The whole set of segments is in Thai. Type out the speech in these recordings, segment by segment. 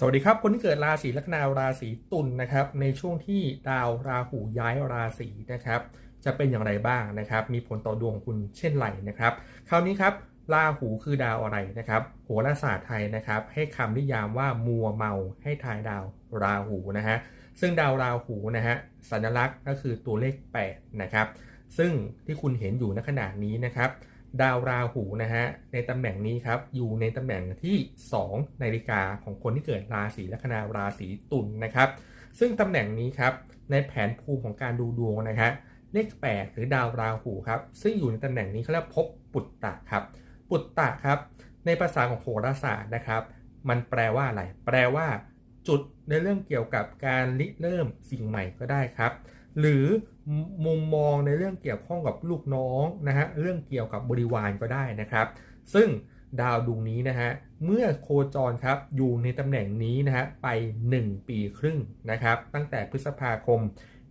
สวัสดีครับ คนที่เกิดราศีลัคนาราศีตุลนนะครับ ในช่วงที่ดาวราหูย้ายราศีนะครับ จะเป็นอย่างไรบ้างนะครับ มีผลต่อดวงของคุณเช่นไรนะครับ คราวนี้ครับราหูคือดาวอะไรนะครับโหราศาสตร์ไทยนะครับ ให้คำนิยามว่ามัวเมาให้ทายดาวราหูนะฮะซึ่งดาวราหูนะฮะสัญลักษณ์ก็คือตัวเลข8นะครับซึ่งที่คุณเห็นอยู่ในขณะนี้นะครับ ดาวราหูนะฮะในตำแหน่งนี้ครับอยู่ในตำแหน่งที่2นาฬิกาของคนที่เกิดราศีลัคนาราศีตุลนนะครับ ซึ่งตำแหน่งนี้ครับในแผนภูมิของการดูดวงนะฮะเลข 8 หรือดาวราหูครับซึ่งอยู่ในตำแหน่งนี้เขาเรียกภพปุตตะครับปุตตะครับในภาษาของโหราศาสตร์นะครับ มันแปลว่าอะไรแปลว่า จุดในเรื่องเกี่ยวกับการริเริ่มสิ่งใหม่ก็ได้ครับ หรือมุมมองในเรื่องเกี่ยวข้องกับลูกน้องนะฮะเรื่องเกี่ยวกับบริวารก็ได้นะครับ ซึ่งดาวดวงนี้นะฮะเมื่อโคจรครับอยู่ในตำแหน่งนี้นะฮะไป 1 ปีครึ่งนะครับ ตั้งแต่พฤษภาคม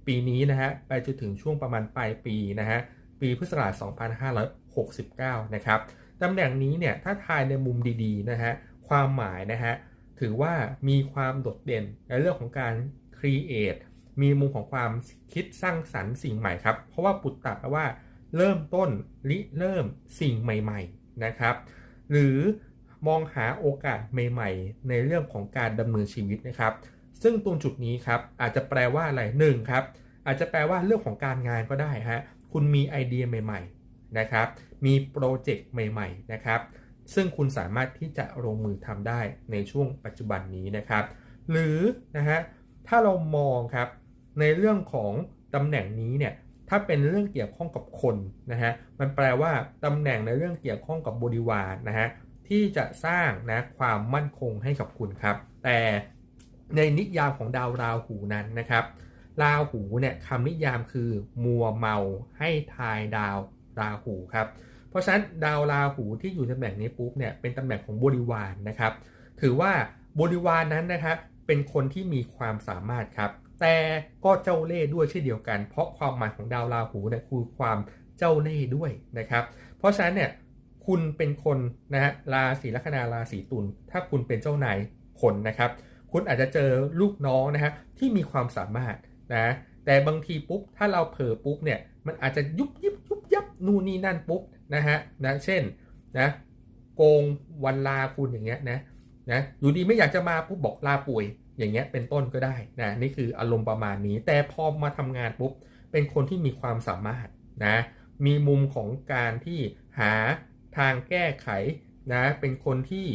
ปีนี้นะฮะไปจนถึงช่วงประมาณปลายปีนะฮะปีพุทธศักราช2569 นะครับตำแหน่งนี้เนี่ยถ้าทายในมุมดีๆนะฮะความหมายนะฮะถือว่ามีความโดดเด่นในเรื่องของการ create มีมุมของความคิดสร้างสรรค์สิ่งใหม่ครับ เพราะว่าปุตตะแปลว่า เริ่มต้นริเริ่มสิ่งใหม่ ๆนะครับ หรือมองหาโอกาสใหม่ ๆ ในเรื่องของการดำเนินชีวิตนะครับ ซึ่งตรงจุดนี้ครับอาจจะแปลว่าอะไรหนึ่งครับ อาจจะแปลว่าเรื่องของการงานก็ได้ฮะคุณมีไอเดียใหม่ ๆนะครับ มีโปรเจกต์ใหม่ ๆ นะครับ ซึ่งคุณสามารถที่จะลงมือทำได้ในช่วงปัจจุบันนี้นะครับ หรือนะฮะถ้าเรามองครับ ในเรื่องของตำแหน่งนี้เนี่ยถ้าเป็นเรื่องเกี่ยวข้องกับคนนะฮะมันแปลว่าตำแหน่งในเรื่องเกี่ยวข้องกับบริวารนะฮะที่จะสร้างนะความมั่นคงให้กับคุณครับ แต่ในนิยามของดาวราหูนั้นนะครับ ราหูเนี่ยคำนิยามคือมัวเมาให้ทายดาวราหูครับ เพราะฉะนั้นดาวราหูที่อยู่ตำแหน่งนี้ปุ๊บเนี่ยเป็นตำแหน่งของบริวารนะครับ ถือว่าบริวารนนั้นนะครับเป็นคนที่มีความสามารถครับ แต่ก็เจ้าเล่ห์ด้วยเช่นเดียวกัน เพราะความหมายของดาวราหูเนี่ยคือความเจ้าเล่ห์ด้วยนะครับ เพราะฉะนั้นเนี่ยคุณเป็นคนนะฮะราศีลัคนาราศีตุลถ้าคุณเป็นเจ้านายคนนะครับ คุณอาจจะเจอลูกน้องนะฮะที่มีความสามารถนะแต่บางทีปุ๊บถ้าเราเผลอปุ๊บเนี่ยมันอาจจะยุบยิบยุบยับนู่นนี่นั่นปุ๊บนะฮะนะเช่นนะโกงวันลาคุณอย่างเงี้ยนะนะอยู่ดีไม่อยากจะมาปุ๊บบอกลาป่วย อย่างเงี้ยเป็นต้นก็ได้นะนี่คืออารมณ์ประมาณนี้ แต่พอมาทำงานปุ๊บเป็นคนที่มีความสามารถนะมีมุมของการที่หาทางแก้ไขนะเป็นคนที่